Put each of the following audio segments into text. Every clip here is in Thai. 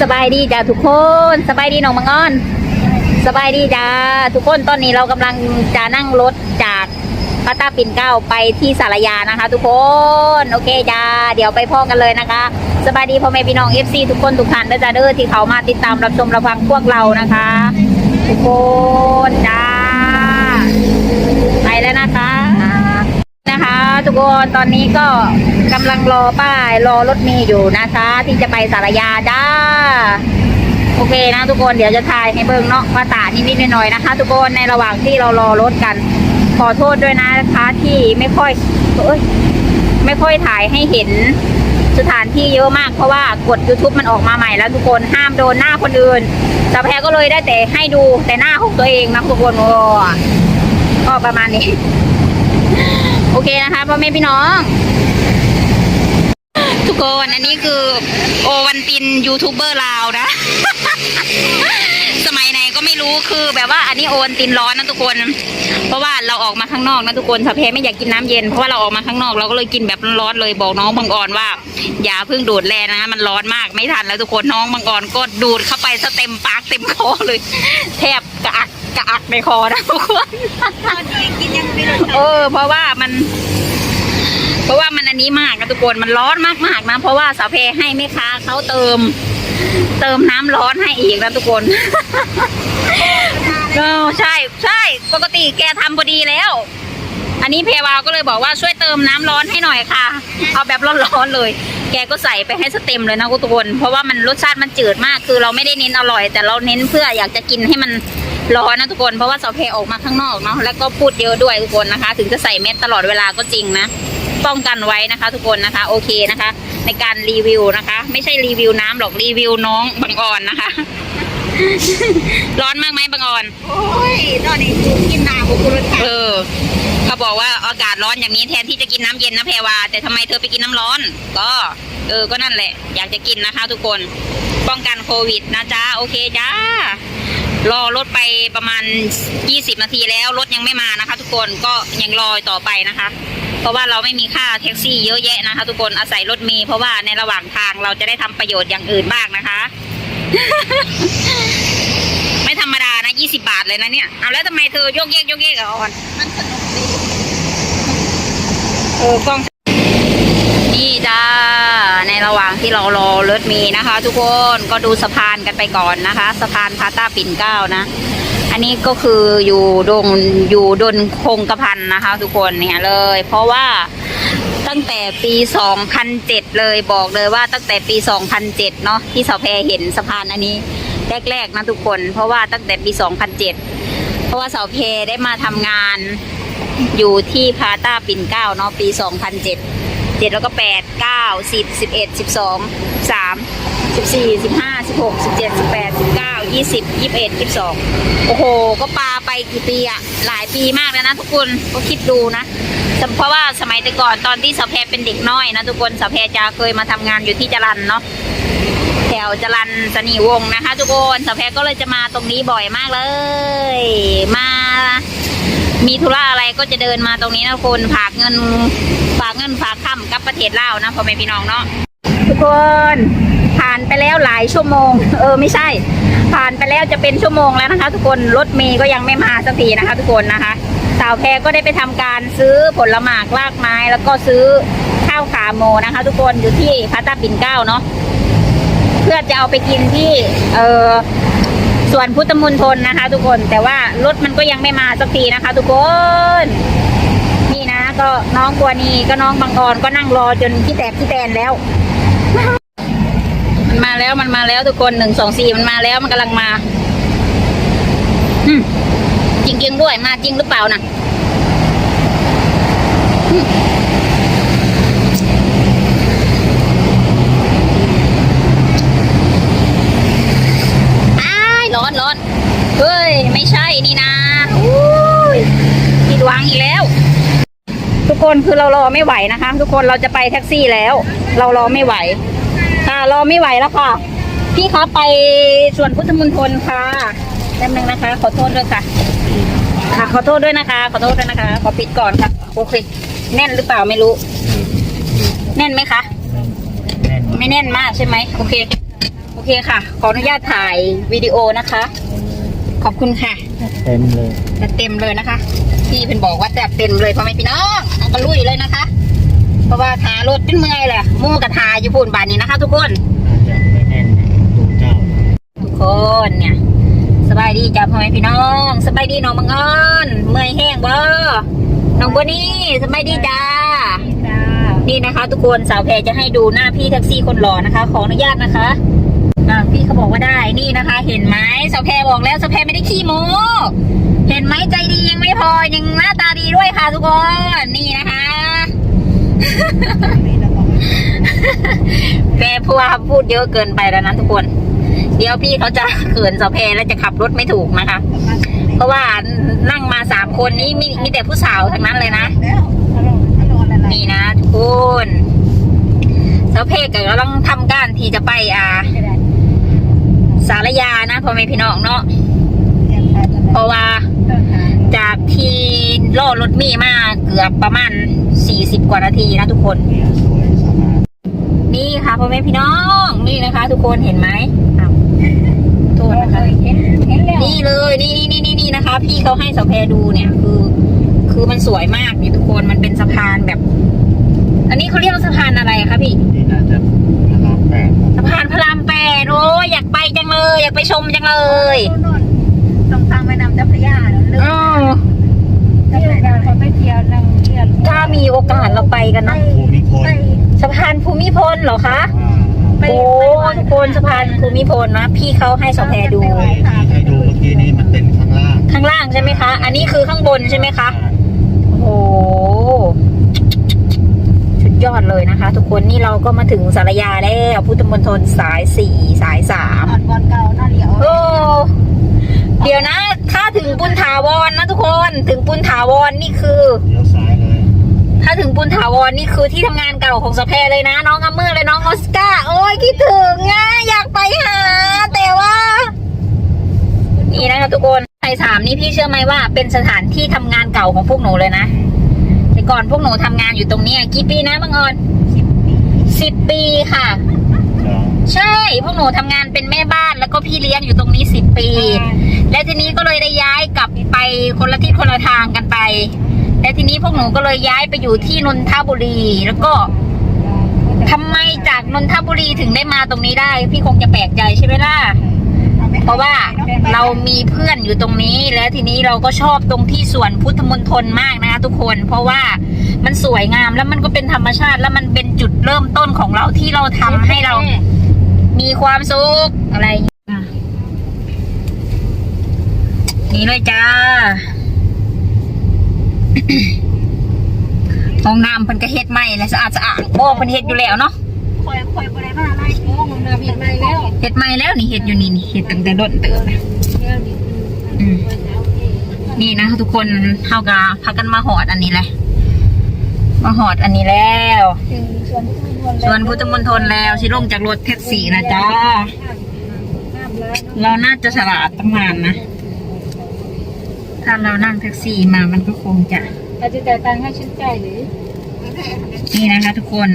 สบายดีจ้าทุกคนสบายดีน้องมังอ้อน สบายดีจ้าทุกคนตอนนี้เรากำลังจะนั่งรถจากพัตตาปิ่นเก้าไปที่สารยานะคะ ทุกคนโอเคจ้าเดี๋ยวไปพ่อกันเลยนะคะ สบายดีพ่อแม่พี่น้องเอฟซีทุกคนทุกท่านด้วยจ้าเด้อที่เขามาติดตามรับชมรับฟังพวกเรานะคะ ทุกคนจ้าไปแล้วนะคะ นะคะทุกคนตอนนี้ก็กำลังรอป้ายรอรถเมย์อยู่นะคะ ที่จะไปสารยาจ้า โอเคนะทุกคนเดี๋ยวจะถ่ายให้เบิ่งเนาะว่าตานิดๆหน่อยๆนะคะ ทุกคนในระหว่างที่เรารอรถกัน ขอโทษด้วยนะคะที่ไม่ค่อยเอ้ยไม่ค่อยถ่ายให้เห็นสถานที่เยอะมากเพราะว่ากด YouTube มันออกมาใหม่แล้วทุกคนห้ามโดนหน้าคนอื่นสาวแพรก็เลยได้แต่ให้ดูแต่หน้าของตัวเองนะทุกคนก็ประมาณนี้ โอเคนะคะพ่อแม่พี่น้อง ทุกคนอันนี้คือโอวันตินยูทูบเบอร์ลาวนะ ก็ไม่รู้คือแบบว่าอันนี้โอวันตินร้อนนะทุกคน เพราะว่าเราออกมาข้างนอกนะทุกคนสะเพไม่อยากกินน้ำเย็นเพราะว่าเราออกมาข้างนอกเราก็เลยกินแบบร้อนๆเลยบอกน้องบางอ่อนว่าอย่าเพิ่งดูดแรงนะ มันร้อนมากไม่ทันแล้วทุกคนน้องบางอ่อนก็ดูดเข้าไปซะเต็มปากเต็มคอเลย แทบกระอักกระอักในคอนะทุกคนกินยังไม่รู้เออเพราะว่ามันเพราะว่ามันอันนี้มากนะทุกคนมันร้อนมากๆนะ เพราะว่าสาวเพให้แม่ค้าเขาเติม เติมน้ำร้อนให้อีกนะทุกคน เออใช่ใช่ปกติแกทำพอดีแล้ว อันนี้เพวาก็เลยบอกว่าช่วยเติมน้ำร้อนให้หน่อยค่ะ เอาแบบร้อนๆเลย แกก็ใส่ไปให้สเต็มเลยนะทุกคนเพราะว่ามันรสชาติมันจืดมาก คือเราไม่ได้เน้นอร่อย แต่เราเน้นเพื่ออยากจะกินให้มันร้อนนะทุกคนเพราะว่าสาวเพออกมาข้างนอกเนาะแล้วก็พูดเยอะด้วยทุกคนนะคะ ถึงจะใส่เม็ดตลอดเวลาก็จริงนะป้องกันไว้นะคะ ทุกคนนะคะ โอเคนะคะ ในการรีวิวนะคะ ไม่ใช่รีวิวน้ำหรอกรีวิวน้องบางอ่อนนะคะ ร้อนมากไหมบางอ่อน โอ้ยตอนนี้กูกินน้ำกูกูรสชาเอติอเขาบอกว่าอากาศร้อนอย่างนี้แทนที่จะกินน้ำเย็นนะแพรวาแต่ทำไมเธอไปกินน้ำร้อน ก็ เออก็นั่นแหละ อยากจะกินนะคะ ทุกคนป้องกันโควิดนะจ๊ะโอเคจ้ารอรถไปประมาณ 20 นาทีแล้วรถยังไม่มานะคะ ทุกคนก็ยังรอต่อไปนะคะ เพราะว่าเราไม่มีค่าแท็กซี่เยอะแยะนะคะ ทุกคนอาศัยรถเมล์เพราะว่าในระหว่างทางเราจะได้ทำประโยชน์อย่างอื่นบ้างนะคะไม่ธรรมดา นะ20บาทเลยนะเนี่ย เอาแล้วทำไมเธอโยกเยกโยกเยกอะออนมันสนุกดีเออกล้อง นี่จ้า ในระหว่างที่เรารอรถมีนะคะ ทุกคนก็ดูสะพานกันไปก่อนนะคะ สะพานพาต้าปิ่นเก้านะ อันนี้ก็คืออยู่ดงอยู่ดนคงกระพันนะคะ ทุกคนเนี่ยเลย เพราะว่าตั้งแต่ปี 2007 เลยบอกเลยว่าตั้งแต่ปี 2007 เนาะที่สาวแพรเห็นสะพานอันนี้ แรกๆนะทุกคน เพราะว่าตั้งแต่ปี 2007 เพราะว่าสาวแพได้มาทำงานอยู่ที่พาต้าปิ่นเก้าเนาะปี 2007เจ็ดแล้วก็แปดเก้าสิบสิบเอ็ดสิบสองสามสิบสี่สิบห้าสิบหกสิบเจ็ดสิบแปดสิบเก้ายี่สิบยี่สิบเอ็ดยี่สิบสองโอ้โห ก็ปาไปกี่ปีอะหลายปีมากแล้วนะทุกคนก็คิดดูนะแต่เพราะว่าสมัยแต่ก่อนตอนที่สาวแพรเป็นเด็กน้อยนะทุกคนสาวแพรจะเคยมาทำงานอยู่ที่จรันเนาะ แถวจรันสนีวงนะคะ ทุกคนสาวแพรก็เลยจะมาตรงนี้บ่อยมากเลย มา มีธุระอะไรก็จะเดินมาตรงนี้นะคุณฝากเงินฝากเงินฝากคำกับประเทศลาวนะพ่อแม่พี่น้องเนาะทุกคนผ่านไปแล้วหลายชั่วโมง เออไม่ใช่ ผ่านไปแล้วจะเป็นชั่วโมงแล้วนะคะ ทุกคนรถเมย์ก็ยังไม่มาสักทีนะคะ ทุกคนนะคะสาวแพรก็ได้ไปทำการซื้อผลหมากลากไม้ แล้วก็ซื้อข้าวขาโมนะคะ ทุกคนอยู่ที่พัตตาปินเก้าเนาะ เพื่อจะเอาไปกินที่เออส่วนพุทธมณฑลนะคะ ทุกคนแต่ว่ารถมันก็ยังไม่มาสักทีนะคะ ทุกคน นี่นะ ก็น้องกัวนีก็น้องบางออนก็นั่งรอจนขี้แตกขี้แตนแล้ว มันมาแล้วมันมาแล้วทุกคนหนึ่งสองสี่มันมาแล้วมันกำลังมาอืมจริงด้วยมาจริงหรือเปล่านะอืม อ้ายร้อนร้อนเฮ้ย ไม่ใช่นี่นะอุ้ยผิดหวังอีกแล้ว ทุกคนคือเรารอไม่ไหวนะคะ ทุกคนเราจะไปแท็กซี่แล้ว เรารอไม่ไหว ค่ะรอไม่ไหวแล้วค่ะ พี่คะไปส่วนพุทธมณฑลค่ะแป๊บนึงนะคะ ขอโทษด้วยค่ะค่ะขอโทษด้วยนะคะ ขอโทษด้วยนะคะ ขอปิดก่อนค่ะโอเคแน่นหรือเปล่าไม่รู้ แน่นไหมคะ ไม่แน่นมากใช่ไหมโอเค โอเคค่ะ ขออนุญาตถ่ายวิดีโอนะคะ ขอบคุณค่ะ เต็มเลยจะเต็มเลยนะคะพี่เป็นบอกว่าจะเต็มเลยพ่อแม่พี่น้องเอากระลุยเลยนะคะ เพราะว่าทารถเป็นเมื่อยแหละมู่กับทาอยู่พูนบานนี้นะคะ ทุกคนอาจจะไม่แน่นนะตูเจ้า ทุกคนเนี่ยสบายดีจ้าพ่อแม่พี่น้องสบายดีน้องมังออนเมื่อยแห้งบ่น้องบัวนี่สบายดีจ้าจ้านี่นะคะ ทุกคนสาวแพรจะให้ดูหน้าพี่แท็กซี่คนหล่อนะคะ ขออนุญาตนะคะอ่า พี่เขาบอกว่าได้นี่นะคะ เห็นไหมสาวแพรบอกแล้วสาวแพรไม่ได้ขี้โม้เห็นไหมใจดียังไม่พอยังหน้าตาดีด้วยค่ะทุกคนนี่นะคะแพรพูดพูดเยอะเกินไปแล้วนะทุกคน เดี๋ยวพี่เขาจะเขินสาวแพรแล้วจะขับรถไม่ถูกนะคะ เพราะว่านั่งมาสามคนนี้มีมีแต่ผู้สาวทั้งนั้นเลยนะนี่นะทุกคนสาวเพกกำลังทำการที่จะไปอ่า สารยานะพ่อแม่พี่น้องเนาะเพราะว่าจากที่ล่อรถเมีมาเกือบประมาณสี่สิบกว่านาทีนะทุกคนเนี่ยสวยสะอาดนี่ค่ะพ่อแม่พี่น้องนี่นะคะ ทุกคนเห็นไหมอ้าวโทษนะคะเห็นเห็นแล้วนี่เลยนี่นี่นี่นี่นี่นะคะ พี่เขาให้สาวแพรดูเนี่ย คือ คือมันสวยมากนี่ทุกคนมันเป็นสะพานแบบ อันนี้เขาเรียกว่าสะพานอะไรอะคะพี่นี่น่าจะ พานพระรามแปดโอ้ยอยากไปจังเลย อยากไปชมจังเลยนนตรงทางแม่น้ำเจ้าพระยาเลืเออเจ้าพระยาเขาไปเที่ยวนั่งเที่ยวถ้ามีโอกาสเราไปกันนะภูมิพลไป สะพานภูมิพลเหรอคะอ่าไป โอ้ทุกคนสะพานภูมิพลนะพี่เขาให้สองแพรดูที่ให้ดูเมื่อกี้นี้มันเป็นข้างล่างข้างล่างใช่ไหมคะ อันนี้คือข้างบนใช่ไหมคะโอ้โหสุดยอดเลยนะคะ ทุกคนนี่เราก็มาถึงสารยาแล้วพุทธมณฑลสายสี่สายสามอ่อนบอลเก่าน่าเลี้ยวโอ้เดี๋ยวนะ ถ้าถึงปุณถาวรนะทุกคนถึงปุณถาวรนี่คือ เลี้ยวซ้ายเลยถ้าถึงปุณถาวรนี่คือที่ทำงานเก่าของสะแพรเลยนะ น้องอัมเมอร์และน้องออสการ์โอ้ยคิดถึงอะอยากไปหา แต่ว่า นี่นะคะทุกคนไทยสามนี่พี่เชื่อไหมว่าเป็นสถานที่ทำงานเก่าของพวกหนูเลยนะแต่ก่อนพวกหนูทำงานอยู่ตรงเนี้ยกี่ปีนะบังออน สิบปีค่ะเหรอใช่พวกหนูทำงานเป็นแม่บ้านแล้วก็พี่เลี้ยงอยู่ตรงนี้สิบปี และทีนี้ก็เลยได้ย้ายกลับไปคนละทิศคนละทางกันไป และทีนี้พวกหนูก็เลยย้ายไปอยู่ที่นนทบุรีแล้วก็ทำไมจากนนทบุรีถึงได้มาตรงนี้ได้ พี่คงจะแปลกใจใช่ไหมล่ะ เพราะว่าเรามีเพื่อนอยู่ตรงนี้ แล้วทีนี้เราก็ชอบตรงที่สวนพุทธมณฑลมากนะคะทุกคน เพราะว่ามันสวยงามแล้วมันก็เป็นธรรมชาติ แล้วมันเป็นจุดเริ่มต้นของเราที่เราทำให้เรามีความสุขอะไรนี่เลยจ้าห้องน้ำเพิ่นก็เฮ็ดใหม่และสะอาดสะอาดบ่เพิ่นเฮ็ดอยู่แล้วเนาะ คอยคอยบริมาไล่โอ้มึงนาผิดไปแล้วเฮ็ดใหม่แล้วนี่เฮ็ดอยู่นี่นี่เฮ็ดตั้งแต่ต้นเติบนะอืมนี่นะทุกคนเฮาก็พากันมาหอดอันนี้แหละมาหอดอันนี้แล้วถึงส่วนที่ทุกคนส่วนพุทธมณฑลแล้วสิลงจากรถแท็กซี่นะจ้าเราน่าจะฉลาดตั้งนานนะถ้าเรานั่งแท็กซี่มามันก็คงจะอาจจะจ่ายตังค์ให้ฉันจ่ายหรือ นี่นะคะทุกคน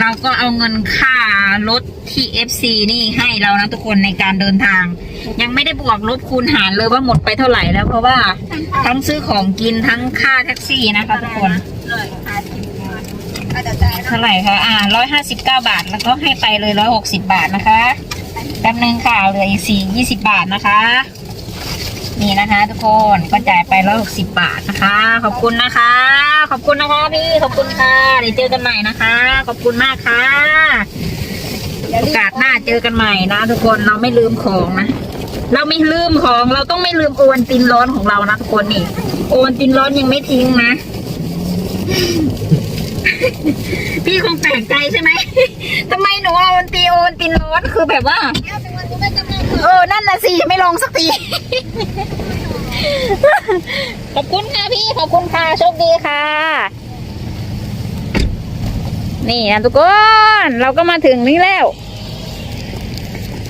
เราก็เอาเงินค่ารถที่ FC นี่ให้เรานะทุกคนในการเดินทาง ยังไม่ได้บวกลบคูณหารเลยว่าหมดไปเท่าไหร่แล้ว เพราะว่าทั้งซื้อของกินทั้งค่าแท็กซี่นะคะทุกคนเท่ายเท่าไหร่คะอ่าร้อยห้าสิบเก้าบาทแล้วก็ให้ไปเลยร้อยหกสิบาทนะคะแป๊บนึงค่ะเหลืออีกสี่ยี่สิบาทนะคะ นี่นะคะทุกคนก็จ่ายไปร้อยหกสิบาทนะคะ ขอบคุณนะคะ ขอบคุณนะคะพี่ขอบคุณค่ะเดี๋ยวเจอกันใหม่นะคะ ขอบคุณมากค่ะโอกาสหน้าเจอกันใหม่นะ ทุกคนเราไม่ลืมของนะเราไม่ลืมของเราต้องไม่ลืมโอวันตินร้อนของเรานะทุกคนนี่โอวันตินร้อนยังไม่ทิ้งนะ พี่คงแปลกใจใช่ไหมทำไมหนูเอาโอนตีโอนตินร้อนคือแบบว่า เออ นั่นนะสิไม่ลงสักที ขอบคุณค่ะพี่ ขอบคุณค่ะโชคดีค่ะ นี่นะทุกคน เราก็มาถึงนี่แล้ว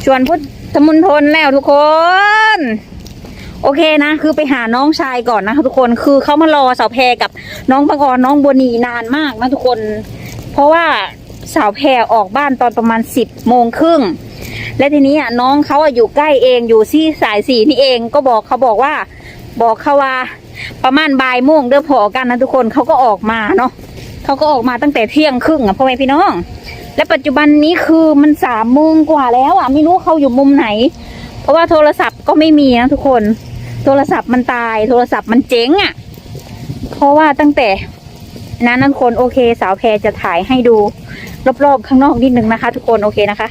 ชวนพุทธมณฑลแล้วทุกคน โอเคนะ คือไปหาน้องชายก่อนนะคะทุกคน คือเขามารอสาวแพรกับน้องปังออนน้องบัวนีนานมากนะทุกคน เพราะว่าสาวแพรออกบ้านตอนประมาณสิบโมงครึ่ง และทีนี้อะน้องเขาอะอยู่ใกล้เองอยู่ที่สายสีนี่เองก็บอกเขาบอกว่า บอกเขาว่า ประมาณบ่ายโมงเด้อพอกันนะทุกคนเขาก็ออกมาเนาะเขาก็ออกมาตั้งแต่เที่ยงครึ่งอะพ่อแม่พี่น้อง และปัจจุบันนี้คือมันสามโมงกว่าแล้วอะไม่รู้เขาอยู่มุมไหน เพราะว่าโทรศัพท์ก็ไม่มีนะทุกคน โทรศัพท์มันตาย โทรศัพท์มันเจ๊งอะ เพราะว่าตั้งแต่นั้นนั่นคนโอเค สาวแพรจะถ่ายให้ดู รอบๆข้างนอกนิดนึงนะคะ ทุกคนโอเคนะคะ